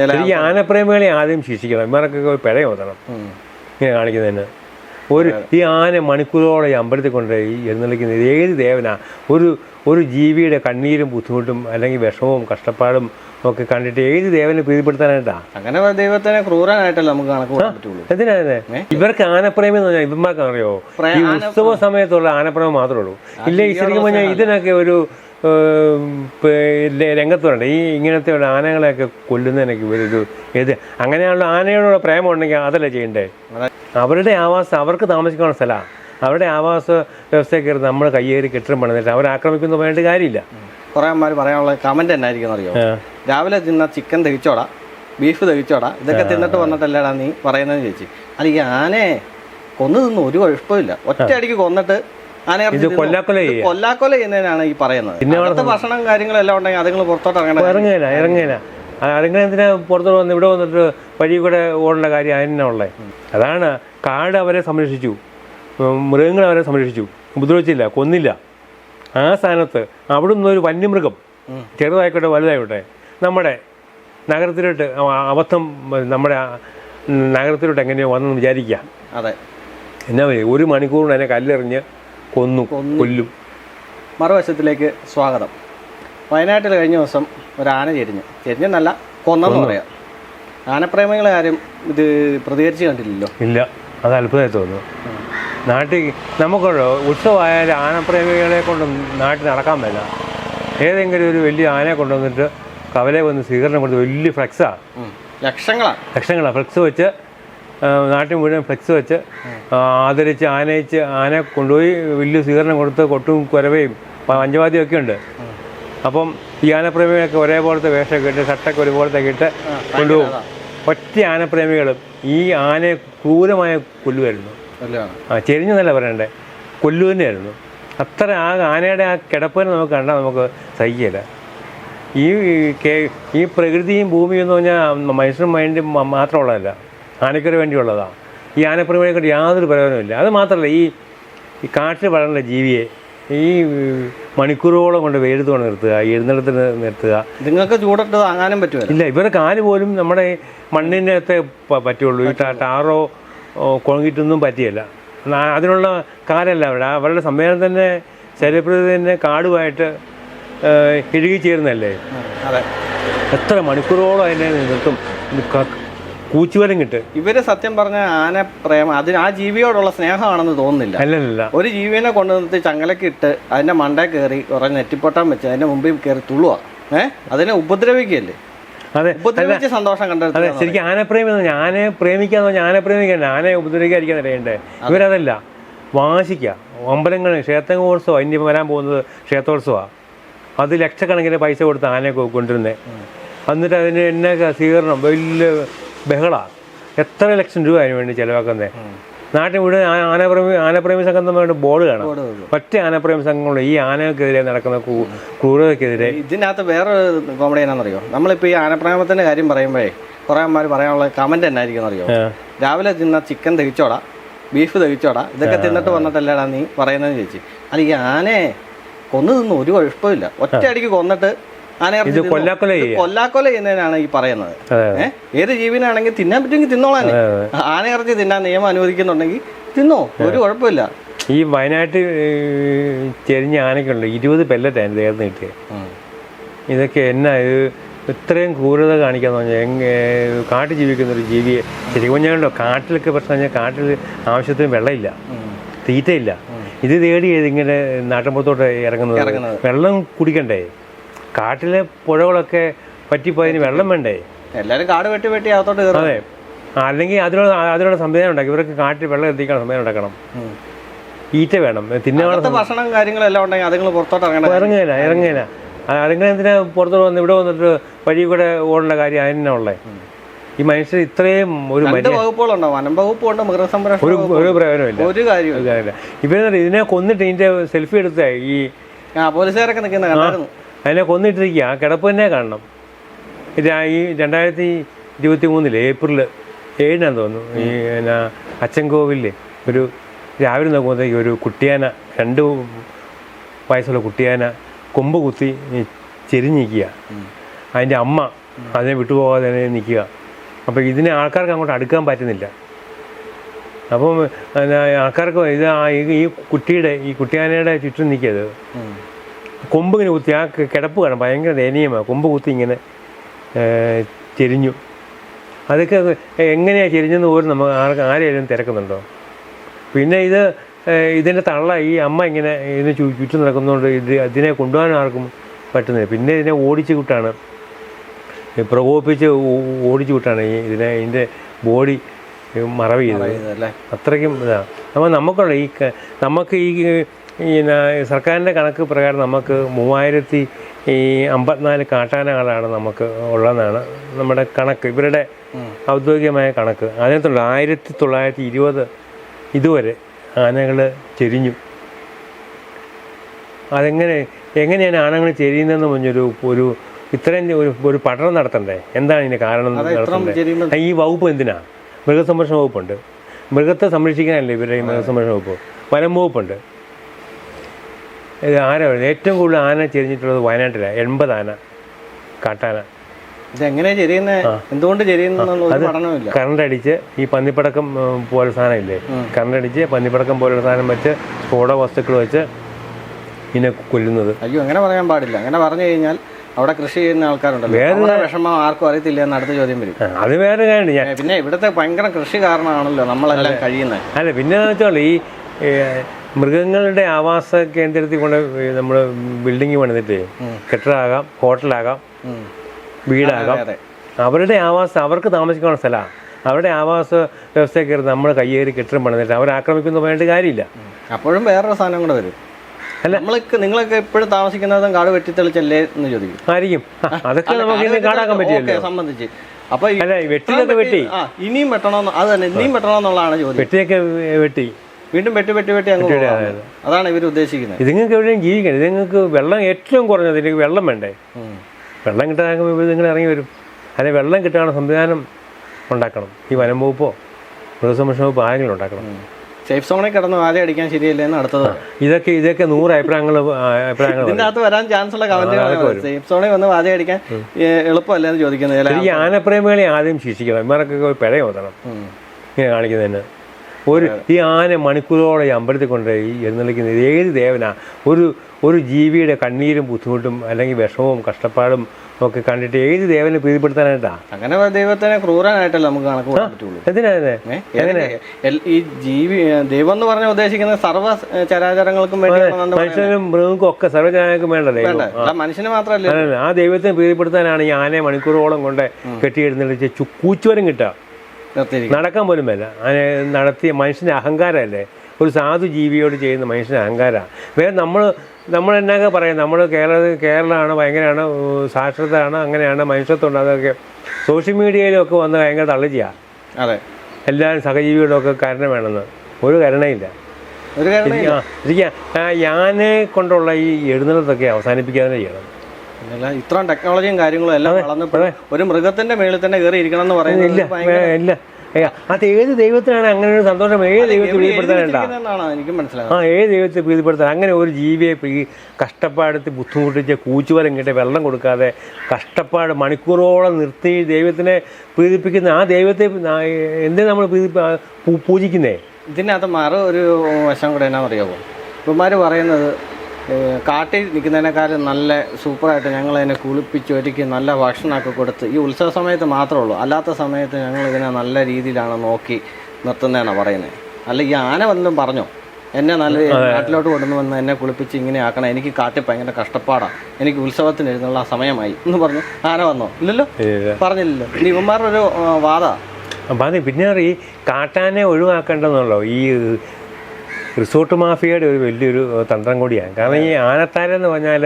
ഈ ആനപ്രേമികളെ ആദ്യം ശിക്ഷിക്കണം. ഇമാർക്കൊക്കെ ഒരു പിഴ ഓതണം. ഇങ്ങനെ കാണിക്കുന്നതിന് ഒരു ഈ ആന മണിക്കൂറോടെ ഈ അമ്പലത്തിൽ കൊണ്ട് ഈ എഴുന്നള്ളിക്കുന്നത് ഏത് ദേവനാ? ഒരു ഒരു ജീവിയുടെ കണ്ണീരും ബുദ്ധിമുട്ടും അല്ലെങ്കിൽ വിഷമവും കഷ്ടപ്പാടും ഒക്കെ കണ്ടിട്ട് ഏത് ദേവനെ പ്രീതിപ്പെടുത്താനായിട്ടാ? അങ്ങനെ ദൈവത്തിനെ ക്രൂരനായിട്ടല്ല നമുക്ക് കണക്ക് കൂട്ടാൻ പറ്റുള്ളൂ. ഇവർക്ക് ആനപ്രേമി എന്ന് പറഞ്ഞാൽ ഇവന്മാർക്ക് അറിയോ ഈ ഉത്സവ സമയത്തുള്ള ആനപ്രേമം മാത്രമേ ഉള്ളൂ. ഇല്ല? ഈ ശരിക്കും പറഞ്ഞാൽ ഇതിനൊക്കെ ഒരു രംഗത്ത് വരണ്ട ഈ ഇങ്ങനത്തെ ഉള്ള ആനകളെയൊക്കെ കൊല്ലുന്നതിനൊക്കെ ഇവരൊരു ഇത്. അങ്ങനെയുള്ള ആനയോടുള്ള പ്രേമം ഉണ്ടെങ്കിൽ അതല്ലേ ചെയ്യണ്ടേ? അവരുടെ ആവാസം അവർക്ക് താമസിക്കാനുള്ള സ്ഥലമാണ് അവരുടെ ആവാസ വ്യവസ്ഥയൊക്കെ നമ്മൾ കയ്യേറി കെട്ടിടം പണിതിട്ട് അവർ ആക്രമിക്കുന്നു പറഞ്ഞിട്ട് കാര്യമില്ല. കുറേ അമ്മമാർ പറയാനുള്ള കമന്റ് എന്നായിരിക്കും അറിയോ. രാവിലെ തിന്ന ചിക്കൻ ദഹിച്ചോടാ ബീഫ് ദഹിച്ചോടാ ഇതൊക്കെ തിന്നിട്ട് വന്നിട്ടല്ലേടാ നീ പറയുന്നതെന്ന് ചോദിച്ചു. അല്ല ഈ ആനയെ കൊന്നു തിന്നു ഒരു കുഴപ്പമില്ല ഒറ്റയടിക്ക് കൊന്നിട്ട് ഇത് കൊല്ലാക്കൊല. കൊല്ലാക്കൊല ചെയ്യുന്നതിനാണ് ഈ പറയുന്നത്. അവിടുത്തെ ഭക്ഷണം കാര്യങ്ങളെല്ലാം ഉണ്ടെങ്കിൽ അതുങ്ങൾ പുറത്തോട്ട് ഇറങ്ങണം. ഇറങ്ങില്ല ഇറങ്ങില്ല അതുങ്ങൾ എന്തിനാ പുറത്തോട്ട് വന്ന് ഇവിടെ വന്നിട്ട് വഴി കൂടെ ഓടേണ്ട കാര്യം അതിനാ ഉള്ളത് അതാണ് കാട് അവരെ സംരക്ഷിച്ചു. മൃഗങ്ങൾ അവരെ സംരക്ഷിച്ചു. ഉപദ്രവിച്ചില്ല കൊന്നില്ല. ആ സ്ഥാനത്ത് അവിടെ നിന്നൊരു വന്യമൃഗം ചെറുതായിക്കോട്ടെ വലുതായിക്കോട്ടെ നമ്മുടെ നഗരത്തിലോട്ട് അബദ്ധം നമ്മുടെ നഗരത്തിലോട്ട് എങ്ങനെയോ വന്നെന്ന് വിചാരിക്കുക. അതെ. എന്നാ ഒരു മണിക്കൂറിന് അതിനെ കല്ലെറിഞ്ഞ് കൊന്നു കൊല്ലും. മറുവശത്തിലേക്ക് സ്വാഗതം. വയനാട്ടിൽ കഴിഞ്ഞ ദിവസം ഒരു ആന ചെരിഞ്ഞു. ചെരിഞ്ഞെന്നല്ല കൊന്നെന്ന് പറയാം. ആനപ്രേമികളെ ആരും ഇത് പ്രതികരിച്ച് കണ്ടില്ലല്ലോ. ഇല്ല അത് അത്ഭുതമായി തോന്നുന്നു. നാട്ടിൽ നമുക്കുള്ള ഉത്സവമായാലും ആനപ്രേമികളെ കൊണ്ട് നാട്ടിൽ നടക്കാൻ പറ്റില്ല ഏതെങ്കിലും ഒരു വലിയ ആനയെ കൊണ്ടുവന്നിട്ട് കവലെ വന്ന് സ്വീകരണം കൊടുത്ത് വലിയ ഫ്ലെക്സാണ് ലക്ഷങ്ങളാണ്. ലക്ഷങ്ങളാണ് ഫ്ലെക്സ് വെച്ച് നാട്ടിൽ മുഴുവൻ ഫ്ലെക്സ് വെച്ച് ആദരിച്ച് ആനയിച്ച് ആനയെ കൊണ്ടുപോയി വലിയ സ്വീകരണം കൊടുത്ത് കൊട്ടും കുരവയും പഞ്ചവാദ്യം ഒക്കെ ഉണ്ട്. അപ്പം ഈ ആനപ്രേമികളൊക്കെ ഒരേപോലത്തെ വേഷമൊക്കെ ഇട്ട് ഷർട്ടൊക്കെ ഒരുപോലത്തെ ഇട്ട് കൊണ്ടുപോകും. ഒറ്റ ആനപ്രേമികളും ഈ ആനയെ ക്രൂരമായ കൊല്ലുമായിരുന്നു ആ ചെരിഞ്ഞെന്നല്ല പറയണ്ടേ കൊല്ലു തന്നെയായിരുന്നു. അത്ര ആ ആനയുടെ ആ കിടപ്പിനെ നമുക്ക് കണ്ടാൽ നമുക്ക് സഹിക്കില്ല ഈ ഈ പ്രകൃതിയും ഭൂമിയും എന്ന് പറഞ്ഞാൽ മനുഷ്യനും മൈൻഡ് മാത്രമുള്ളതല്ല. ആനയ്ക്കൊരു വേണ്ടിയുള്ളതാണ്. ഈ ആനപ്രമേയെ കൊണ്ട് യാതൊരു പ്രയോജനമില്ല അത് മാത്രമല്ല ഈ ഈ കാട്ടിൽ വളർന്ന ജീവിയെ ഈ മണിക്കൂറുകളോളം കൊണ്ട് വെയിലത്ത് കൊണ്ട് നിർത്തുക എഴുന്നള്ളത്തിന് നിർത്തുക. നിങ്ങൾക്ക് ചൂടിട്ട് താങ്ങാനും പറ്റുമോ ഇല്ല ഇവരുടെ കാൽ പോലും നമ്മുടെ അകത്തെ പറ്റുള്ളൂ. ഈ ടാറോ കോൺക്രീറ്റ് പറ്റിയല്ല. അതിനുള്ള കാലല്ല അവിടെ അവരുടെ സമ്മേളനം തന്നെ ശരീരപ്രകൃതി തന്നെ കാടുമായിട്ട് ഇഴുകി ചേരുന്നല്ലേ അതെ. എത്ര മണിക്കൂറോളം അതിനെ നിർത്തും. കൂച്ചുവരം കിട്ടും ഇവർ സത്യം പറഞ്ഞ ആന പ്രേമം അതിന് ആ ജീവിയോടുള്ള സ്നേഹമാണെന്ന് തോന്നുന്നില്ല. അല്ലല്ല ഒരു ജീവിനെ കൊണ്ടു നിർത്തി ചങ്ങലക്ക് ഇട്ട് അതിന്റെ മണ്ട കയറി കുറെ നെറ്റിപ്പൊട്ടാൻ വെച്ച് അതിന്റെ മുമ്പിൽ കയറി തുള്ളുക ഏഹ് അതിനെ ഉപദ്രവിക്കുകയല്ലേ അതെ. ഉപദ്രവിച്ച് സന്തോഷം അതെ കണ്ടെടുത്ത ശരിക്കും ആനപ്രേമി എന്ന് പറഞ്ഞാൽ ആനയെ പ്രേമിക്കാന്ന് പറഞ്ഞാൽ ആനയെ പ്രേമിക്കണ്ട? ആനയെ ഉപദ്രവിക്കാതിരിക്കാൻ അറിയണ്ടേ ഇവരതല്ല. വാശിക്കുക അമ്പലങ്ങൾ ക്ഷേത്രോത്സവം ഇനി വരാൻ പോകുന്നത് ക്ഷേത്രോത്സവമാണ് അത് ലക്ഷക്കണക്കിന് പൈസ കൊടുത്ത് ആനയെ കൊണ്ടിരുന്നേ കൊണ്ടുവരുന്നത് എന്നിട്ട് അതിന് എന്നെ സ്വീകരണം. വലിയ ബഹളമാണ് എത്ര ലക്ഷം രൂപ അതിന് വേണ്ടി ചിലവാക്കുന്നത് നാട്ടിൽ മുഴുവൻ ആനപ്രേമി ആനപ്രേമി സംഘം തമ്മിൽ ബോർഡ് കാണാം. ഒറ്റ ആനപ്രേമി സംഘങ്ങളുണ്ട്. ഈ ആനകൾക്കെതിരെ നടക്കുന്ന ക്രൂരതക്കെതിരെ ഇതിനകത്ത് വേറെ കോമഡി എന്നാണെന്നറിയോ നമ്മളിപ്പോൾ ഈ ആനപ്രേമത്തിന്റെ കാര്യം പറയുമ്പോഴേ കുറെ അമ്മമാർ പറയാനുള്ള കമന്റ് എന്നായിരിക്കും അറിയോ രാവിലെ തിന്ന ചിക്കൻ ദഹിച്ചോടാ ബീഫ് ദഹിച്ചോടാ ഇതൊക്കെ തിന്നിട്ട് വന്നിട്ടല്ലേടാ നീ പറയുന്നതെന്ന് ചോദിച്ചു. അല്ല ഈ ആനയെ കൊന്നു തിന്നു ഒരു കുഴപ്പമില്ല ഒറ്റയടിക്ക് കൊന്നിട്ട് ഇത്. കൊല്ലാക്കൊല കൊല്ലാക്കൊല ചെയ്യുന്നതിനാണ് ഈ പറയുന്നത്. ഏത് ജീവിനാണെങ്കിൽ തിന്നാൻ പറ്റുമെങ്കിൽ തിന്നോളാൻ ആനയിറച്ചി തിന്നാൻ നിയമം അനുവദിക്കുന്നുണ്ടെങ്കിൽ തിന്നോ. ഒരു കുഴപ്പമില്ല. ഈ വയനാട്ടിൽ ചെരിഞ്ഞ ആനയ്ക്കുണ്ട്. ഇരുപത് പെല്ലറ്റാണ് ദേഹത്ത് കിട്ടിയത് ഇതൊക്കെ എന്നാ ഇത് ഇത്രയും ക്രൂരത കാണിക്കാന്ന് പറഞ്ഞാൽ എങ്ങനെ കാട്ടിൽ ജീവിക്കുന്ന ഒരു ജീവിയെ ശരിക്കും പറഞ്ഞാൽ കാട്ടിലൊക്കെ പ്രശ്നം കഴിഞ്ഞാൽ കാട്ടിൽ ആവശ്യത്തിന് വെള്ളമില്ല. തീറ്റയില്ല. ഇത് തേടി ഇങ്ങനെ നാട്ടിൻപുറത്തോട്ട് ഇറങ്ങുന്നത്. വെള്ളം കുടിക്കണ്ടേ? കാട്ടിലെ പുഴകളൊക്കെ പറ്റിപ്പോയതിന് വെള്ളം വേണ്ടേ? എല്ലാരും കാട് വെട്ടി വെട്ടി അകത്തോട്ട് കയറും. അതെ. അല്ലെങ്കിൽ അതിനുള്ള അതിനുള്ള സംവിധാനം ഉണ്ടാക്കി. ഇവർക്ക് കാട്ടിൽ വെള്ളം എത്തിക്കാൻ സംവിധാനം ഉണ്ടാക്കണം. ഈറ്റ വേണം. തിന്നാനുള്ള ഭക്ഷണം കാര്യങ്ങളെല്ലാം ഉണ്ടെങ്കിൽ അതുങ്ങൾ പുറത്തോട്ട് ഇറങ്ങണം ഇറങ്ങുകയില്ല ഇറങ്ങുകയില്ല അതുങ്ങൾ എന്തിനാ പുറത്തോട്ട് വന്ന് ഇവിടെ വന്നിട്ട് വഴി കൂടെ ഓടേണ്ട കാര്യം അതിനാ ഉള്ളേ? ഈ മനുഷ്യർ ഇത്രയും ഒരു വകുപ്പുകളുണ്ടോ? വനം വകുപ്പുണ്ട് മൃഗസംരക്ഷണ ഒരു ഒരു പ്രയോജനമില്ല ഒരു കാര്യമില്ല ഒരു ഇവരെന്താ ഇതിനെ കൊന്നിട്ട് ഇതിന്റെ സെൽഫി എടുത്തേ ഈ പോലീസുകാരൊക്കെ നിൽക്കുന്ന കണ്ടായിരുന്നു. അതിനെ കൊന്നിട്ടിരിക്കുക. ആ കിടപ്പ് തന്നെ കാണണം. ഈ രണ്ടായിരത്തി ഇരുപത്തി മൂന്നിൽ ഏപ്രിൽ ഏഴിനാന്ന് തോന്നുന്നു. ഈ എന്നാ അച്ചൻകോവിലിൽ ഒരു രാവിലെ നോക്കുമ്പോഴത്തേക്ക് ഒരു കുട്ടിയാന രണ്ട് വയസ്സുള്ള കുട്ടിയാന കൊമ്പ് കുത്തി ചെരിഞ്ഞിരിക്കുക. അതിന്റെ അമ്മ അതിനെ വിട്ടുപോകാതെ തന്നെ നിൽക്കുക. അപ്പോൾ ഇതിനെ ആൾക്കാർക്ക് അങ്ങോട്ട് അടുക്കാൻ പറ്റുന്നില്ല. അപ്പം ആൾക്കാർക്ക് ഇത് ഈ- കുട്ടിയുടെ ഈ കുട്ടിയാനയുടെ ചുറ്റും നിൽക്കിയത്. കൊമ്പ് ഇങ്ങനെ കുത്തി ആ കിടപ്പ് കാണാം ഭയങ്കര ദയനീയമാണ്. കൊമ്പ് കുത്തി ഇങ്ങനെ ചെരിഞ്ഞു. അതൊക്കെ എങ്ങനെയാണ് ചെരിഞ്ഞെന്ന് പോലും നമുക്ക് ആർക്ക് ആരെയും തിരക്കുന്നുണ്ടോ? പിന്നെ ഇത് ഇതിന്റെ തള്ള ഈ അമ്മ ഇങ്ങനെ ഇതിന് ചുറ്റും നടക്കുന്നതുകൊണ്ട് ഇത് അതിനെ കൊണ്ടുപോകാൻ ആർക്കും പറ്റുന്നില്ല. പിന്നെ ഇതിനെ ഓടിച്ചു വിട്ടാണ്. പ്രകോപിച്ച് ഓടിച്ച് വിട്ടാണ് ഈ ഇതിനെ ഇതിന്റെ ബോഡി മറവ് ചെയ്തത് അത്രയ്ക്കും ഇതാണ് അപ്പോൾ നമുക്കുള്ള ഈ നമുക്ക് ഈ ഈ സർക്കാരിന്റെ കണക്ക് പ്രകാരം നമുക്ക് മൂവായിരത്തി ഈ അമ്പത്തിനാല് കാട്ടാനകളാണ് നമുക്ക് ഉള്ളതെന്നാണ് നമ്മുടെ കണക്ക്. ഇവരുടെ ഔദ്യോഗികമായ കണക്ക്. അതിനകത്തുള്ള ആയിരത്തി തൊള്ളായിരത്തി ഇരുപത് ഇതുവരെ ആനകൾ ചെരിഞ്ഞു. അതെങ്ങനെ എങ്ങനെയാണ് ആനകൾ ചെരിയുന്നതെന്ന് പറഞ്ഞൊരു ഒരു ഇത്രയും ഒരു ഒരു പഠനം നടത്തണ്ടേ? എന്താണ് ഇതിന്റെ കാരണം നടത്തണ്ടേ? ഈ വകുപ്പ് എന്തിനാ? മൃഗസംരക്ഷണ വകുപ്പുണ്ട്. മൃഗത്തെ സംരക്ഷിക്കാനല്ലേ ഇവരുടെ ഈ മൃഗസംരക്ഷണ വകുപ്പ്? വനം വകുപ്പുണ്ട്. ഇത് ആന ഏറ്റവും കൂടുതൽ ആന ചെരിഞ്ഞിട്ടുള്ളത് വയനാട്ടിലാണ് എൺപത് ആന. കാട്ടാന. ഇതെങ്ങനെ എന്തുകൊണ്ട് കറണ്ട് അടിച്ച് ഈ പന്നിപ്പടക്കം പോലെ സാധനം ഇല്ലേ കറണ്ട് അടിച്ച് പന്നിപ്പടക്കം പോലെ സാധനം വെച്ച് സ്ഫോട വസ്തുക്കൾ വെച്ച് ഇതിനെ കൊല്ലുന്നത്. അയ്യോ അങ്ങനെ പറയാൻ പാടില്ല. അങ്ങനെ പറഞ്ഞു കഴിഞ്ഞാൽ അവിടെ കൃഷി ചെയ്യുന്ന ആൾക്കാരുണ്ടല്ലോ. വേറെ വിഷമം ആർക്കും അറിയത്തില്ല എന്ന് അടുത്ത ചോദ്യം വരും. അത് വേറെ ഞാൻ പിന്നെ ഇവിടുത്തെ ഭയങ്കര കൃഷി കാരണമാണല്ലോ നമ്മളെല്ലാം കഴിയുന്നത്. അല്ല പിന്നെ വെച്ചാൽ ഈ മൃഗങ്ങളുടെ ആവാസ കേന്ദ്രത്തിൽ കൊണ്ട് നമ്മൾ ബിൽഡിങ് പണിതിട്ട് കെട്ടിടാകാം ഹോട്ടലാകാം. വീടാകാം. അവരുടെ ആവാസ അവർക്ക് താമസിക്കാനുള്ള സ്ഥലമാണ് അവരുടെ ആവാസ വ്യവസ്ഥ കയറി നമ്മൾ കയ്യേറി കെട്ടിടം പണിതിട്ട് അവർ ആക്രമിക്കുന്നു വേണ്ട കാര്യമില്ല. അപ്പോഴും വേറൊരു സാധനം കൂടെ വരും. അല്ല. നമ്മളൊക്കെ നിങ്ങളൊക്കെ എപ്പോഴും താമസിക്കുന്നതും കാട് വെട്ടിത്തെളിച്ചല്ലേ എന്ന് ചോദിക്കും. ആയിരിക്കും. അതൊക്കെ നമുക്ക് കാടാക്കാൻ പറ്റില്ല സംബന്ധിച്ച്. അപ്പൊ വെട്ടി. വെട്ടി ഇനിയും വെട്ടണമെന്ന് അത് തന്നെ ഇനിയും വെട്ടണമെന്നുള്ളതാണ് ചോദ്യം. വെട്ടിയൊക്കെ വെട്ടി. വീണ്ടും വെട്ടി വെട്ടി വെട്ടി അങ്ങ് അതാണ് ഇവർ ഉദ്ദേശിക്കുന്നത്. ഇതുങ്ങൾക്ക് എവിടെയും ജീവിക്കണം. ഇതുങ്ങൾക്ക് വെള്ളം ഏറ്റവും കുറഞ്ഞത് ഇതിലേക്ക് വെള്ളം വേണ്ടേ? വെള്ളം കിട്ടാനാകുമ്പോൾ ഇവർ നിങ്ങൾ ഇറങ്ങി വരും. അതിന് വെള്ളം കിട്ടാനുള്ള സംവിധാനം ഉണ്ടാക്കണം. ഈ വനം വകുപ്പോ മൃഗസംരക്ഷണ വകുപ്പ് ആരെങ്കിലും ഉണ്ടാക്കണം. സേഫ് സോണിൽ കിടന്ന് വാല അടിക്കാൻ ശരിയല്ലേ എന്ന് അടുത്തത് ഇതൊക്കെ ഇതൊക്കെ നൂറ് അഭിപ്രായങ്ങൾ അഭിപ്രായങ്ങൾ ഇതിന്റെ അകത്ത് വരാൻ ചാൻസ് ഉള്ള കമന്റുകൾ സേഫ് സോണിൽ വന്ന് വാല അടിക്കാൻ ഏ, എളുപ്പമല്ലേ എന്ന് ചോദിക്കുന്നത്. ഈ ആനപ്രേമികളെ ആദ്യം ശിക്ഷിക്കണം. ഇമാരൊക്കെ പിഴ ഓതണം. ഇങ്ങനെ കാണിക്കുന്നതിന്. ഒരു ഈ ആന മണിക്കൂറോളം ഈ അമ്പലത്തിൽ കൊണ്ട് ഈ എഴുന്നള്ളിക്കുന്നത് ഏത് ദേവനാ? ഒരു ഒരു ജീവിയുടെ കണ്ണീരും ബുദ്ധിമുട്ടും അല്ലെങ്കിൽ വിഷമവും കഷ്ടപ്പാടും ഒക്കെ കണ്ടിട്ട് ഏത് ദേവനെ പ്രീതിപ്പെടുത്താനായിട്ടാ? അങ്ങനെ ദൈവത്തിനെ ക്രൂരനായിട്ടല്ല നമുക്ക് കണക്ക് പറ്റുള്ളൂ. എന്തിനാ ഈ ജീവി ദൈവം എന്ന് പറഞ്ഞ ഉദ്ദേശിക്കുന്ന സർവ ചരാചരങ്ങൾക്കും മനുഷ്യനും മൃഗങ്ങൾക്കും ഒക്കെ സർവജനങ്ങൾക്കും വേണ്ടല്ലേ മനുഷ്യന് മാത്രമല്ല ആ ദൈവത്തെ പ്രീതിപ്പെടുത്താനാണ് ഈ ആനയെ മണിക്കൂറോളം കൊണ്ട് കെട്ടി എഴുന്നള്ളിച്ച് ചു- കൂച്ചുവരം കിട്ടുക. നടക്കാൻ പോലും വേല അതിനെ നടത്തിയ മനുഷ്യന്റെ അഹങ്കാരമല്ലേ? ഒരു സാധു ജീവിയോട് ചെയ്യുന്ന മനുഷ്യന്റെ അഹങ്കാരമാണ് വേറെ നമ്മൾ നമ്മൾ എന്നൊക്കെ പറയാം? നമ്മൾ കേരള കേരളമാണ് ഭയങ്കരമാണ് സാക്ഷരതയാണ് അങ്ങനെയാണ് മനുഷ്യത്വമുണ്ട് അതൊക്കെ. സോഷ്യൽ മീഡിയയിലൊക്കെ വന്ന് ഭയങ്കര തള്ളി ചെയ്യാം അതെ. എല്ലാവരും സഹജീവിയുടെ ഒക്കെ കരുണ വേണമെന്ന്. ഒരു കരുണയില്ല. ശരിക്കും ആ കൊണ്ടുള്ള ഈ എഴുന്നള്ളത്തൊക്കെ അവസാനിപ്പിക്കാതെ ചെയ്യണം. ഇത്രയും ടെക്നോളജിയും കാര്യങ്ങളും എല്ലാം വളർന്നപ്പോൾ ഒരു മൃഗത്തിന്റെ മേളിൽ തന്നെ കയറി ഇരിക്കണം എന്ന് പറയുന്നത് ഇല്ല അത് ഏത് ദൈവത്തിനാണ് അങ്ങനെ ഒരു സന്തോഷം? ഏത് ദൈവത്തെ പ്രീതിപ്പെടുത്താനുണ്ടാ എനിക്ക് മനസ്സിലാകുന്നത് ആ ഏത് ദൈവത്തെ പ്രീതിപ്പെടുത്താൻ? അങ്ങനെ ഒരു ജീവിയെ ഈ കഷ്ടപ്പാടത്ത് ബുദ്ധിമുട്ടിച്ച് കൂച്ചുവരം കിട്ടി വെള്ളം കൊടുക്കാതെ കഷ്ടപ്പാട് മണിക്കൂറോളം നിർത്തി ദൈവത്തിനെ പ്രീതിപ്പിക്കുന്ന ആ ദൈവത്തെ എന്തിനാ നമ്മൾ പ്രീതി പൂജിക്കുന്നേ? ഇതിനകത്ത് മാറും ഒരു വശം കൂടെ എന്നാ അറിയാമോ ഇവന്മാർ പറയുന്നത് കാട്ടിൽ നിൽക്കുന്നതിനേക്കാളും നല്ല സൂപ്പറായിട്ട് ഞങ്ങൾ അതിനെ കുളിപ്പിച്ച് ഒരുക്കി നല്ല ഭക്ഷണമൊക്കെ കൊടുത്ത് ഈ ഉത്സവ സമയത്ത് മാത്രമേ ഉള്ളൂ. അല്ലാത്ത സമയത്ത് ഞങ്ങൾ ഇതിനെ നല്ല രീതിയിലാണ് നോക്കി നിർത്തുന്നതെന്നാണ് പറയുന്നത് അല്ല ഈ ആന വല്ലതും പറഞ്ഞോ? എന്നെ നല്ല നാട്ടിലോട്ട് കൊണ്ടുവന്ന് എന്നെ കുളിപ്പിച്ച് ഇങ്ങനെ ആക്കണം. എനിക്ക് കാട്ടിൽ ഭയങ്കര കഷ്ടപ്പാടാണ് എനിക്ക് ഉത്സവത്തിന് എഴുന്നുള്ള സമയമായി. എന്ന് പറഞ്ഞു. ആന വന്നോ? ഇല്ലല്ലോ? പറഞ്ഞില്ലല്ലോ. ഇനി ഇവന്മാരുടെ ഒരു വാദ അപ്പം അത് പിന്നെ ഈ കാട്ടാനെ ഒഴിവാക്കേണ്ടെന്നുള്ളൂ ഈ റിസോർട്ട് മാഫിയയുടെ ഒരു വലിയൊരു തന്ത്രം കൂടിയാണ്. കാരണം ഈ ആനത്താരെന്ന് പറഞ്ഞാൽ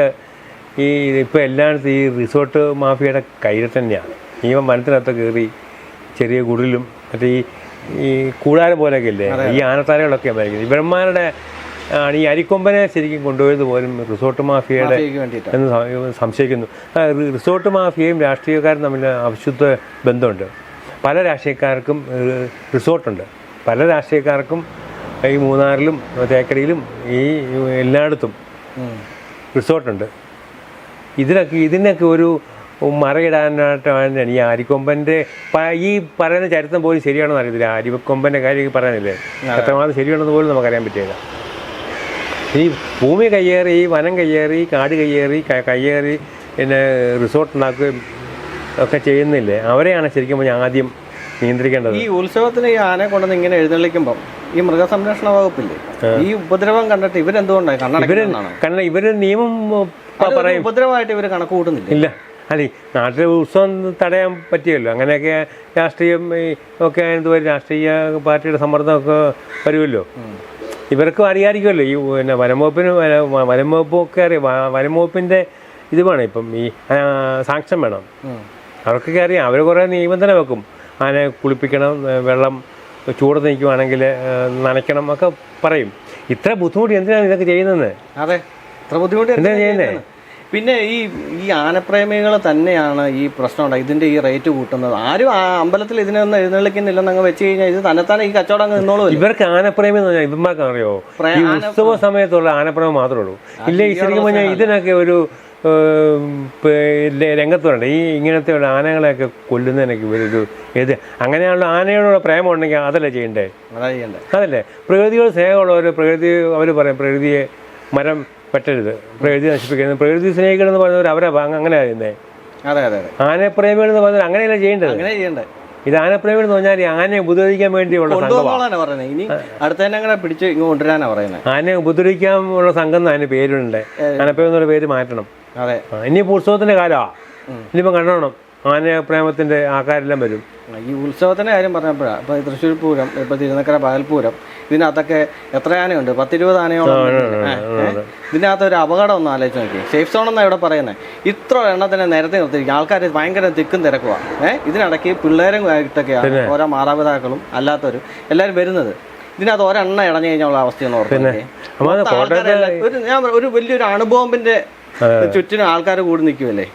ഈ ഇപ്പോൾ എല്ലായിടത്തും ഈ റിസോർട്ട് മാഫിയയുടെ കയ്യിൽ തന്നെയാണ്. ഈ വനത്തിനകത്ത് കയറി ചെറിയ കുടിലും മറ്റേ ഈ ഈ കൂടാരം പോലെയൊക്കെ ഇല്ലേ? ഈ ആനത്താരകളൊക്കെ മരിക്കുന്നത് ഇവന്മാരുടെ ആണ് ഈ അരിക്കൊമ്പനെ ശരിക്കും കൊണ്ടുപോയത് പോലും റിസോർട്ട് മാഫിയയുടെ എന്ന് സംശയിക്കുന്നു. റിസോർട്ട് മാഫിയയും രാഷ്ട്രീയക്കാരും തമ്മിൽ അവിശുദ്ധ ബന്ധമുണ്ട്. പല രാഷ്ട്രീയക്കാർക്കും റിസോർട്ടുണ്ട്. പല രാഷ്ട്രീയക്കാർക്കും ഈ മൂന്നാറിലും തേക്കടിയിലും ഈ എല്ലായിടത്തും. റിസോർട്ടുണ്ട്. ഇതിനൊക്കെ ഇതിനൊക്കെ ഒരു മറയിടാനായിട്ടാണ് ഈ അരിക്കൊമ്പന്റെ പ- ഈ പറയുന്ന ചരിത്രം പോലും ശരിയാണെന്ന് അറിയത്തില്ല. അരിക്കൊമ്പന്റെ കാര്യം പറയാനില്ലേ? എത്രമാത്രം ശരിയാണെന്ന് പോലും നമുക്കറിയാൻ പറ്റില്ല. ഈ ഭൂമി കയ്യേറി ഈ വനം കയ്യേറി കാട് കയ്യേറി കയ്യേറി പിന്നെ റിസോർട്ട് ഉണ്ടാക്കുകയും ഒക്കെ ചെയ്യുന്നില്ലേ? അവരെയാണ് ശരിക്കും ആദ്യം നിയന്ത്രിക്കേണ്ടത്. ഈ ഉത്സവത്തിന് ഈ ആന കൊണ്ടുവന്ന് ഇങ്ങനെ എഴുന്നള്ളിക്കുമ്പം ഈ മൃഗസംരക്ഷണ വകുപ്പില്ലേ? ഈ ഉപദ്രവം കണ്ടിട്ട് ഇവരെന്തുകൊണ്ടാണ് ഇവർ കണ്ണടക്കുന്നതാണ് കാരണം ഇവർ നിയമം ഉപദ്രവമായിട്ട് ഇവർ കണക്ക് കൂട്ടുന്നില്ല? ഇല്ല. അല്ല നാട്ടിലെ ഉത്സവം തടയാൻ പറ്റിയല്ലോ. അങ്ങനെയൊക്കെ രാഷ്ട്രീയം ഒക്കെ എന്തുവരും രാഷ്ട്രീയ പാർട്ടിയുടെ സമ്മർദ്ദമൊക്കെ വരുമല്ലോ. ഇവർക്കും അറിയാമായിരിക്കുമല്ലോ ഈ പിന്നെ വനംവകുപ്പിന് വനംവകുപ്പും ഒക്കെ അറിയാം. വനംവകുപ്പിന്റെ ഇത് വേണം ഇപ്പം. ഈ സാങ്ഷൻ വേണം. അവർക്കൊക്കെ അറിയാം. അവർ കുറേ നിബന്ധന വെക്കും. ആനെ കുളിപ്പിക്കണം വെള്ളം ചൂട് നിൽക്കുവാണെങ്കിൽ നനയ്ക്കണം ഒക്കെ പറയും. ഇത്ര ബുദ്ധിമുട്ട് എന്തിനാണ് ഇതൊക്കെ ചെയ്യുന്നത് അതെ. ഇത്ര ബുദ്ധിമുട്ട് എന്താ ചെയ്യുന്നത് പിന്നെ ഈ ഈ ആനപ്രേമികൾ തന്നെയാണ് ഈ പ്രശ്നം ഉണ്ടായി ഇതിന്റെ ഈ റേറ്റ് കൂട്ടുന്നത്. ആരും ആ അമ്പലത്തിൽ ഇതിനൊന്നും എഴുന്നള്ളിക്കുന്നില്ലെന്നങ്ങ് വെച്ച് കഴിഞ്ഞാൽ ഇത് തന്നെത്താനെ ഈ കച്ചവടം അങ്ങ് നിന്നോളൂ ഇവർക്ക് ആനപ്രേമി എന്ന് പറഞ്ഞാൽ ഇവന്മാർക്ക് അറിയോ ഈ ഉത്സവ സമയത്തുള്ള ആനപ്രേമം മാത്രമേ ഉള്ളൂ. ഇല്ലേ ഈ ശരിക്കും പറഞ്ഞാൽ ഇതിനൊക്കെ ഒരു ഏം, പിന്നെ രംഗത്ത് വേണ്ട ഈ ഇങ്ങനത്തെ ഉള്ള ആനകളെയൊക്കെ കൊല്ലുന്നതിനൊക്കെ ഇവരൊരു ഇത്. അങ്ങനെയുള്ള ആനയോടുള്ള പ്രേമം ഉണ്ടെങ്കിൽ അതല്ലേ ചെയ്യണ്ടേ? അതല്ലേ? പ്രകൃതിയോട് സ്നേഹമുള്ളവർ പ്രകൃതി അവർ പറയും പ്രകൃതിയെ മരം വെട്ടരുത് പ്രകൃതി നശിപ്പിക്കരുത്. പ്രകൃതി സ്നേഹികൾ എന്ന് പറയുന്നവർ അവരെ അങ്ങനെ അറിയുന്നേ അതെ അതെ അതെ. ആനപ്രേമികൾ എന്ന് പറഞ്ഞാൽ അങ്ങനെയല്ല ചെയ്യേണ്ടത്? അങ്ങനെ ചെയ്യണ്ടേ. ഇത് ആനപ്രേമികൾ എന്ന് പറഞ്ഞാൽ ആനയെ ഉപദ്രവിക്കാൻ വേണ്ടിയുള്ള സംഘമാണ് ഇനി അടുത്ത പിടിച്ച് ഇങ്ങ് കൊണ്ടുവരാനാ പറയുന്നത്. ആനയെ ഉപദ്രവിക്കാനുള്ള സംഘം അതിന് പേരുണ്ട്. ആനപ്രേമം എന്നുള്ള പേര് മാറ്റണം. അതെ. ഇനി ഉത്സവത്തിന്റെ കാലമാണ് ഇനിയിപ്പോ കണ്ടോണം ആന പ്രേമത്തിന്റെ ആൾക്കാരെല്ലാം വരും. ഈ ഉത്സവത്തിന്റെ കാര്യം പറഞ്ഞപ്പോഴാണ് ഇപ്പൊ തൃശ്ശൂർ പൂരം ഇപ്പൊ തിരുനക്കര പകൽപൂരം ഇതിനകത്തൊക്കെ എത്ര ആനയുണ്ട്? പത്തിരുപത് ആനയോളം. ഇതിനകത്ത് ഒരു അപകടം ഒന്ന് ആലോചിച്ച് നോക്കി സേഫ് സോൺ എന്നാണ് ഇവിടെ പറയുന്നത് ഇത്ര എണ്ണത്തിനെ നേരത്തെ നിർത്തിയിരിക്കും ആൾക്കാർ ഭയങ്കര തിക്കും തിരക്കുവാണ് ഏഹ് ഇതിനിടയ്ക്ക് പിള്ളേരും ആയിട്ടൊക്കെയാണ് ഓരോ മാതാപിതാക്കളും അല്ലാത്തവരും എല്ലാവരും വരുന്നത്. ഇതിനകത്ത് ഒരെണ്ണ ഇടഞ്ഞു കഴിഞ്ഞുള്ള അവസ്ഥയെന്ന് ഓർക്കുന്നത് ഞാൻ ഒരു വലിയൊരു അണുബോംബിന്റെ ചുറ്റിനും ആൾക്കാർ കൂടി നിൽക്കുമല്ലേ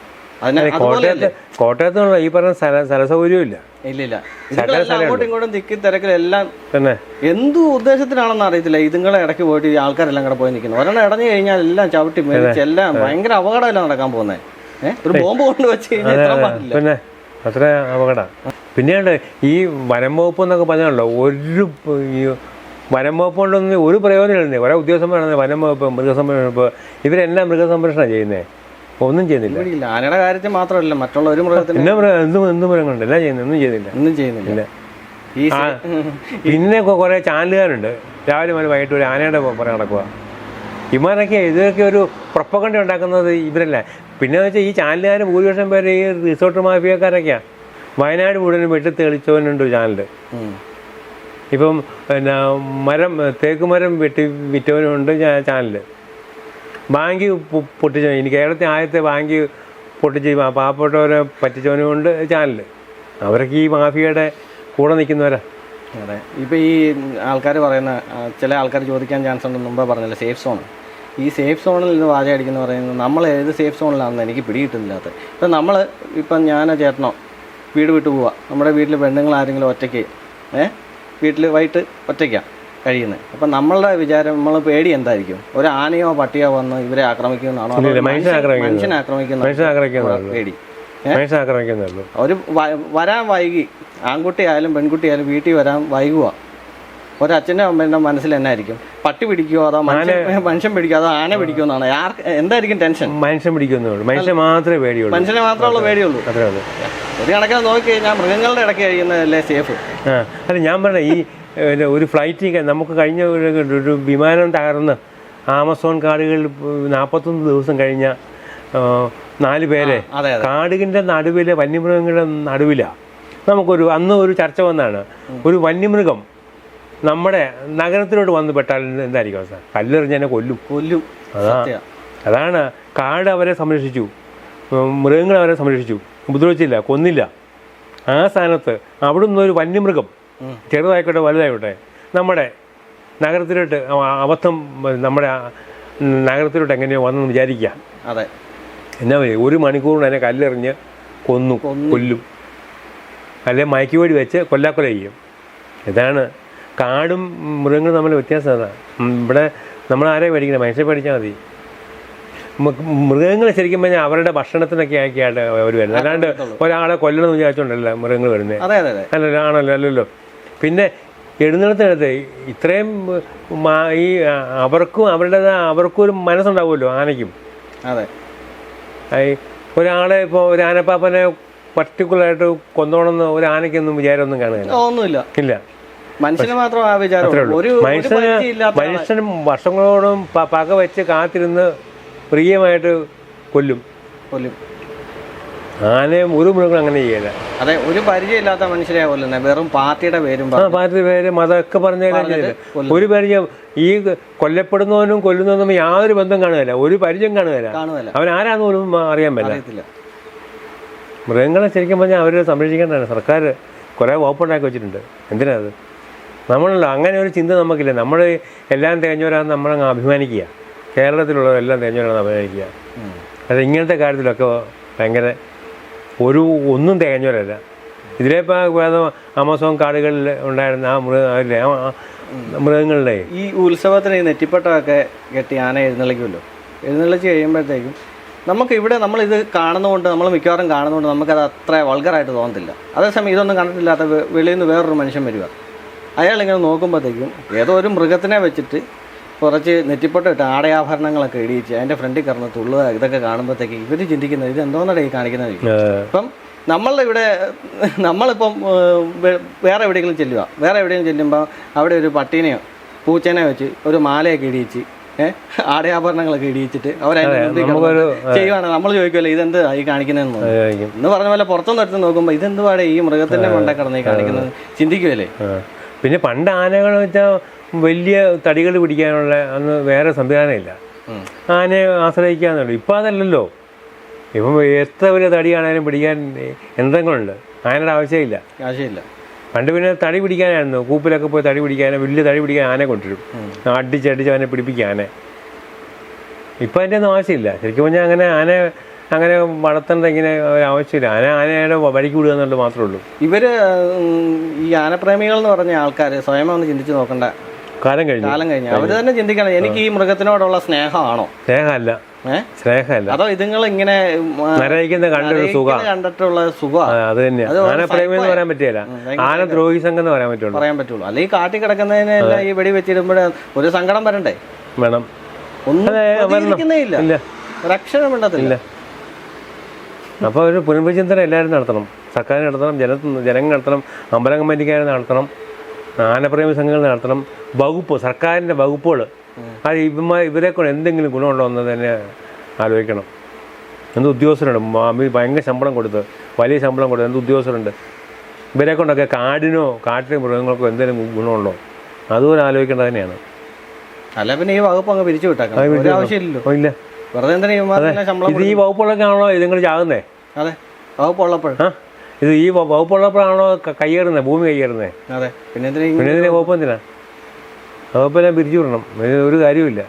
കോട്ടയത്ത് കോട്ടയത്ത് ഈ പറഞ്ഞ സ്ഥല സ്ഥല സൗകര്യം ഇല്ല ഇല്ലില്ല അങ്ങോട്ടും ഇങ്ങോട്ടും തിക്കി തിരക്കിലെല്ലാം തന്നെ. എന്തു ഉദ്ദേശത്തിനാണെന്ന് അറിയത്തില്ല. ഇതുങ്ങളെ ഇടയ്ക്ക് പോയിട്ട് ഈ ആൾക്കാരെല്ലാം കൂടെ പോയി നിൽക്കുന്നു. ഒരെണ്ണം ഇടഞ്ഞു കഴിഞ്ഞാൽ എല്ലാം ചവിട്ടി മേടിച്ച് എല്ലാം ഭയങ്കര അപകടമല്ല നടക്കാൻ പോകുന്നത്. ഒരു ബോംബ് കൊണ്ട് വെച്ച് കഴിഞ്ഞാൽ പിന്നെ അത്ര അപകട. പിന്നെയുണ്ട് ഈ വനം വകുപ്പ് എന്നൊക്കെ പറഞ്ഞാണല്ലോ ഒരു വനം വകുപ്പ് കൊണ്ടൊന്നും ഒരു പ്രയോജനമില്ല കുറേ ഉദ്യോഗസ്ഥന്മാരാണ് വനം വകുപ്പ് മൃഗസംരക്ഷണ വകുപ്പ് ഇവരെല്ലാം മൃഗസംരക്ഷണം ചെയ്യുന്നത് ഒന്നും ചെയ്യുന്നില്ല. ആനയുടെ കാര്യത്തിൽ മാത്രമല്ല. മറ്റുള്ള ഒരു മൃഗത്തിന് പിന്നെ മൃഗ എന്തും എന്തും മൃഗങ്ങളുണ്ട്. എല്ലാം ചെയ്യുന്നത് ഒന്നും ചെയ്യുന്നില്ല. ഒന്നും ചെയ്യുന്നില്ല. പിന്നെ കുറേ ചാനലുകാരുണ്ട്. രാവിലെ മുതൽ വൈകിട്ട് ഒരു ആനയുടെ പുറം നടക്കുക ഇമാരൊക്കെ ഇതൊക്കെ ഒരു പ്രൊപ്പകണ്ട ഉണ്ടാക്കുന്നത് ഇവരല്ല. പിന്നെ വെച്ചാൽ ഈ ചാനലുകാർ ഭൂരിപക്ഷം പേര് ഈ റിസോർട്ട് മാഫിയക്കാരൊക്കെയാണ് വയനാട് മുഴുവനും വെട്ടി തെളിച്ചവനുണ്ട് ഒരു ചാനൽ. ഇപ്പം പിന്നെ മരം തേക്ക് മരം വെട്ടി വിറ്റവനുണ്ട് ഞാൻ ചാനൽ ബാങ്ക് പൊട്ടിച്ച ഇനി കേരളത്തിൽ ആദ്യത്തെ ബാങ്ക് പൊട്ടിച്ച് പാവപ്പെട്ടവരെ പറ്റിച്ചവനും ഉണ്ട് ചാനൽ അവരൊക്കെ ഈ മാഫിയയുടെ കൂടെ നിൽക്കുന്നവരാ. അതെ. ഇപ്പം ഈ ആൾക്കാർ പറയുന്ന ചില ആൾക്കാർ ചോദിക്കാൻ ചാൻസ് ഉണ്ട് മുമ്പേ പറഞ്ഞില്ല സേഫ് സോൺ. ഈ സേഫ് സോണിൽ നിന്ന് വാച അടിക്കുന്ന പറയുന്നത് നമ്മൾ ഏത് സേഫ് സോണിലാണെന്ന് എനിക്ക് പിടികിട്ടുന്നില്ലാത്ത ഇപ്പം നമ്മൾ ഇപ്പം ഞാനോ ചേട്ടനോ വീട് വിട്ടു പോവാ. നമ്മുടെ വീട്ടിൽ പെണ്ണുങ്ങൾ ആരെങ്കിലും ഒറ്റയ്ക്ക് ഏ? വീട്ടിൽ വൈകിട്ട് ഒറ്റയ്ക്കാണ് കഴിയുന്നത് അപ്പം നമ്മളുടെ വിചാരം നമ്മൾ പേടി എന്തായിരിക്കും? ഒരു ആനയോ പട്ടിയോ വന്ന് ഇവരെ ആക്രമിക്കുന്നതാണോ മനുഷ്യനെ ആക്രമിക്കുന്ന പേടി. ഒരു വരാൻ വൈകി. ആൺകുട്ടിയായാലും പെൺകുട്ടിയായാലും വീട്ടിൽ വരാൻ വൈകുക ഒരച്ഛന്റെ അമ്മേന്റെ മനസ്സിൽ എന്നായിരിക്കും? പട്ടി പിടിക്കുമോ അതോ മനുഷ്യൻ മനുഷ്യൻ പിടിക്കുമോ അതോ ആന പിടിക്കുമോ എന്നാണ് ആർക്ക് എന്തായിരിക്കും ടെൻഷൻ? മനുഷ്യൻ പിടിക്കുന്നു മനുഷ്യനെ മാത്രമേ പേടിയുള്ളൂ. മനുഷ്യനെ മാത്രമുള്ള പേടിയുള്ളൂ. അത്രേ ഉള്ളൂ. ഒരു കണക്കിന് നോക്കി കഴിഞ്ഞാൽ മൃഗങ്ങളുടെ ഇടയ്ക്ക് കഴിയുന്നതല്ലേ സേഫ് അല്ല ഞാൻ പറഞ്ഞ ഈ ഒരു ഫ്ലൈറ്റ് നമുക്ക് കഴിഞ്ഞ ഒരു വിമാനം തകർന്ന് ആമസോൺ കാടുകളിൽ നാൽപ്പത്തൊന്ന് ദിവസം കഴിഞ്ഞ നാല് പേരെ കാടുകിന്റെ നടുവിലെ വന്യമൃഗങ്ങളുടെ നടുവിലാണ് നമുക്കൊരു അന്ന് ഒരു ചർച്ച വന്നാണ്. ഒരു വന്യമൃഗം നമ്മുടെ നഗരത്തിലോട്ട് വന്ന് പെട്ടാൽ എന്തായിരിക്കും അവസ്ഥ? കല്ലെറിഞ്ഞതിനെ കൊല്ലും. കൊല്ലും. അതാണ് കാട് അവരെ സംരക്ഷിച്ചു. മൃഗങ്ങളെ മൃഗങ്ങൾ അവരെ സംരക്ഷിച്ചു. ഉപദ്രവിച്ചില്ല കൊന്നില്ല. ആ സ്ഥാനത്ത് അവിടുന്ന് ഒരു വന്യമൃഗം. ചെറുതായിക്കോട്ടെ വലുതായിക്കോട്ടെ നമ്മുടെ നഗരത്തിലോട്ട് അബദ്ധം നമ്മുടെ നഗരത്തിലോട്ട് എങ്ങനെയോ വന്നെന്ന് വിചാരിക്കുക അതെ. എന്നാ പറയുക ഒരു മണിക്കൂറിന് അതിനെ കല്ലെറിഞ്ഞ് കൊന്നു കൊല്ലും. അല്ലെ മയക്കുവടി വെച്ച് കൊല്ലാക്കൊല ചെയ്യും. ഇതാണ് കാടും മൃഗങ്ങളും തമ്മിൽ വ്യത്യാസം അതാണ് ഇവിടെ നമ്മൾ ആരെയും പേടിക്കണം മനുഷ്യരെ പേടിച്ചാൽ മതി. മൃഗങ്ങൾ ശരിക്കും പറഞ്ഞാൽ അവരുടെ ഭക്ഷണത്തിനൊക്കെ ആക്കിയാണ് അവർ വരുന്നത്. അല്ലാണ്ട് ഒരാളെ കൊല്ലണമെന്ന് വിചാരിച്ചോണ്ടല്ല മൃഗങ്ങൾ വരുന്നത് അല്ലല്ലോ ആണല്ലോ അല്ലല്ലോ. പിന്നെ എഴുന്നേടത്തിനടുത്ത് ഇത്രയും ഈ അവർക്കും അവരുടേതായ അവർക്കും ഒരു മനസ്സുണ്ടാവുമല്ലോ ആനയ്ക്കും. അതെ. ഒരാളെ ഇപ്പോൾ ഒരു ആനപ്പാപ്പനെ പർട്ടിക്കുലറായിട്ട് കൊന്നോണമെന്ന് ഒരു ആനയ്ക്കൊന്നും വിചാരമൊന്നും കാണുകയില്ല. ഒന്നുമില്ല. ഇല്ല. മനുഷ്യന് മാത്രം ആ വിചാരം മനുഷ്യന് മനുഷ്യനും വർഷങ്ങളോടും പക വെച്ച് കാത്തിരുന്ന് പ്രിയമായിട്ട് കൊല്ലും. കൊല്ലും. ആനയും ഒരു മൃഗം അങ്ങനെ ചെയ്യില്ല അതെ ഒരു പരിചയമില്ലാത്ത മനുഷ്യരെ കൊല്ലുന്നത് വെറും പാർട്ടിയുടെ പേരും ആ പാർട്ടിയുടെ പാർട്ടി പേര് മതമൊക്കെ പറഞ്ഞാലും ഒരു പരിചയം ഈ കൊല്ലപ്പെടുന്നവനും കൊല്ലുന്നവനും യാതൊരു ബന്ധം കാണുകയില്ല. ഒരു പരിചയം കാണുകയില്ല. അവൻ ആരാന്ന് പോലും അറിയാൻ പറ്റില്ല. മൃഗങ്ങളെ ശരിക്കും പറഞ്ഞാൽ അവരെ സംരക്ഷിക്കേണ്ടതാണ്. സർക്കാർ കുറേ വകുപ്പുണ്ടാക്കി വെച്ചിട്ടുണ്ട്. എന്തിനാ അത്? നമ്മളല്ല അങ്ങനെ ഒരു ചിന്ത നമുക്കില്ല. നമ്മൾ എല്ലാം തികഞ്ഞവരാന്ന് നമ്മളങ്ങ് അഭിമാനിക്കുക. കേരളത്തിലുള്ളവരെല്ലാം തേഞ്ഞവരാന്ന് അഭിനയിക്കുക. അത് ഇങ്ങനത്തെ കാര്യത്തിലൊക്കെ ഭയങ്കര ഒരു ഒന്നും തികഞ്ഞവരല്ല ഇതിലേപ്പം ആമസോൺ കാടുകളിൽ ഉണ്ടായിരുന്ന ആ മൃഗ മൃഗങ്ങളുടെ ഈ ഉത്സവത്തിന് ഈ നെറ്റിപ്പട്ടമൊക്കെ കെട്ടി ആന എഴുന്നള്ളിക്കുമല്ലോ. എഴുന്നള്ളിച്ച് കഴിയുമ്പോഴത്തേക്കും നമുക്ക് ഇവിടെ നമ്മൾ ഇത് കാണുന്നതുകൊണ്ട് നമ്മൾ മിക്കവാറും കാണുന്നതുകൊണ്ട് നമുക്കത് അത്ര വൾഗറായിട്ട് തോന്നത്തില്ല. അതേസമയം ഇതൊന്നും കണ്ടിട്ടില്ലാത്ത വെളിയിൽ നിന്ന് വേറൊരു മനുഷ്യൻ വരിക അയാൾ ഇങ്ങനെ നോക്കുമ്പോഴത്തേക്കും ഏതോ ഒരു മൃഗത്തിനെ വെച്ചിട്ട് കുറച്ച് നെറ്റിപ്പൊട്ട് ഇട്ട് ആടയാഭരണങ്ങളൊക്കെ ഇടിയിച്ച് അതിന്റെ ഫ്രണ്ടിൽ കിടന്ന് തുള്ളുക ഇതൊക്കെ കാണുമ്പോഴത്തേക്ക് ഇവർ ചിന്തിക്കുന്നത് ഇത് എന്തോന്നടേ ഈ കാണിക്കുന്നത് അപ്പം നമ്മളുടെ ഇവിടെ നമ്മളിപ്പം വേറെ എവിടെയെങ്കിലും ചെല്ലുക വേറെ എവിടെയെങ്കിലും ചെല്ലുമ്പോൾ അവിടെ ഒരു പട്ടീനെയോ പൂച്ചേനെയോ വെച്ച് ഒരു മാലയൊക്കെ ഇടിയിച്ച് ഏഹ് ആടയാഭരണങ്ങളൊക്കെ ഇടിയിച്ചിട്ട് അവരതിനൊരു ചെയ്യുവാണ്. നമ്മൾ ചോദിക്കുമല്ലോ ഇതെന്ത് ഈ കാണിക്കുന്നതെന്ന്. എന്ന് പറഞ്ഞ പോലെ പുറത്തുനിന്ന് എടുത്ത് നോക്കുമ്പോൾ ഇതെന്തുവാടെ ഈ മൃഗത്തിന്റെ കൊണ്ട കിടന്ന് ഈ കാണിക്കുന്നത്? ചിന്തിക്കുമല്ലേ പിന്നെ പണ്ട് ആനകൾ വെച്ചാൽ വലിയ തടികൾ പിടിക്കാനുള്ള അന്ന് വേറെ സംവിധാനമില്ല. ആനയെ ആശ്രയിക്കാന്നുള്ളൂ. ഇപ്പം അതല്ലല്ലോ. ഇപ്പം എത്ര വലിയ തടിയാണേലും പിടിക്കാൻ യന്ത്രങ്ങളുണ്ട്. ആനയുടെ ആവശ്യമില്ല. ആവശ്യമില്ല. പണ്ട് പിന്നെ തടി പിടിക്കാനായിരുന്നു. കൂപ്പിലൊക്കെ പോയി തടി പിടിക്കാൻ വലിയ തടി പിടിക്കാൻ ആനയെ കൊണ്ടുവരും. അടിച്ചടിച്ച് അവനെ പിടിപ്പിക്കുക ആനെ ഇപ്പം അതിന്റെ ഒന്നും ആവശ്യമില്ല. ശരിക്കും പറഞ്ഞാൽ അങ്ങനെ ആന അങ്ങനെ വളർത്തേണ്ട ഇങ്ങനെ ഒരു ആവശ്യമില്ല. ആന ആനയുടെ വഴിക്ക് വിടുക എന്നുള്ളത് മാത്രമേ ഉള്ളൂ. ഇവർ ഈ ആനപ്രേമികൾ എന്ന് പറഞ്ഞ ആൾക്കാർ സ്വയം ഒന്ന് ചിന്തിച്ച് നോക്കേണ്ട. കാലം കഴിഞ്ഞു. കാലം കഴിഞ്ഞു. അവർ തന്നെ ചിന്തിക്കണം എനിക്ക് ഈ മൃഗത്തിനോടുള്ള സ്നേഹമാണോ? സ്നേഹമല്ല. സ്നേഹമല്ല. അതോ ഇതുങ്ങൾ ഇങ്ങനെ നരയിക്കുന്ന കണ്ടൊരു സുഖം കണ്ടിട്ടുള്ള സുഖം അത് തന്നെയാണ് എന്ന് പറയാൻ പറ്റില്ല ആന ദ്രോഹി സംഘം എന്ന് പറയാൻ പറ്റുള്ളൂ. പറയാൻ പറ്റുള്ളൂ. അല്ലെങ്കിൽ കാട്ടി കിടക്കുന്നതിനെല്ലാം ഈ വെടി വെച്ചിടുമ്പോൾ ഒരു സങ്കടം വരണ്ടേ? വേണം. ഒന്നും ഇല്ല. ഒരക്ഷരം വേണ്ടത്തില്ല അപ്പോൾ ഒരു പുനർവിചിന്തനം എല്ലാവരും നടത്തണം. സർക്കാർ നടത്തണം ജന ജനങ്ങൾ നടത്തണം അമ്പലം കമ്മിറ്റിക്കാർ നടത്തണം. ആനപ്രേമി സംഘങ്ങൾ നടത്തണം. വകുപ്പ് സർക്കാരിന്റെ വകുപ്പുകൾ. അത് ഇവന്മാർ ഇവരെ കൊണ്ട് എന്തെങ്കിലും ഗുണമുണ്ടോ എന്ന് തന്നെ ആലോചിക്കണം. എന്ത് ഉദ്യോഗസ്ഥരുണ്ട്? ഭയങ്കര ശമ്പളം കൊടുത്ത് വലിയ ശമ്പളം കൊടുത്ത് എന്ത് ഉദ്യോഗസ്ഥരുണ്ട്? ഇവരെ കൊണ്ടൊക്കെ കാടിനോ കാട്ടിലെ മൃഗങ്ങൾക്കോ എന്തെങ്കിലും ഗുണമുണ്ടോ? അതുപോലെ ആലോചിക്കേണ്ടത് തന്നെയാണ്. അല്ല പിന്നെ ഈ വകുപ്പ് അങ്ങ് പിരിച്ചു ഓ, ഇല്ല. വെറുതെ ഇത് ഈ വകുപ്പുകളൊക്കെ ആണോ ഇതുങ്ങൾ ചാകുന്നേ. അതെ. വകുപ്പ് ഇത് ഈ വകുപ്പുള്ളപ്പോഴാണോ കയ്യേറുന്നത് ഭൂമി കയ്യേറുന്നത് അതെ. പിന്നെ പിന്നെ ഇതിനെ വകുപ്പ് എന്തിനാ വകുപ്പെല്ലാം പിരിച്ചു വിടണം ഒരു കാര്യമില്ല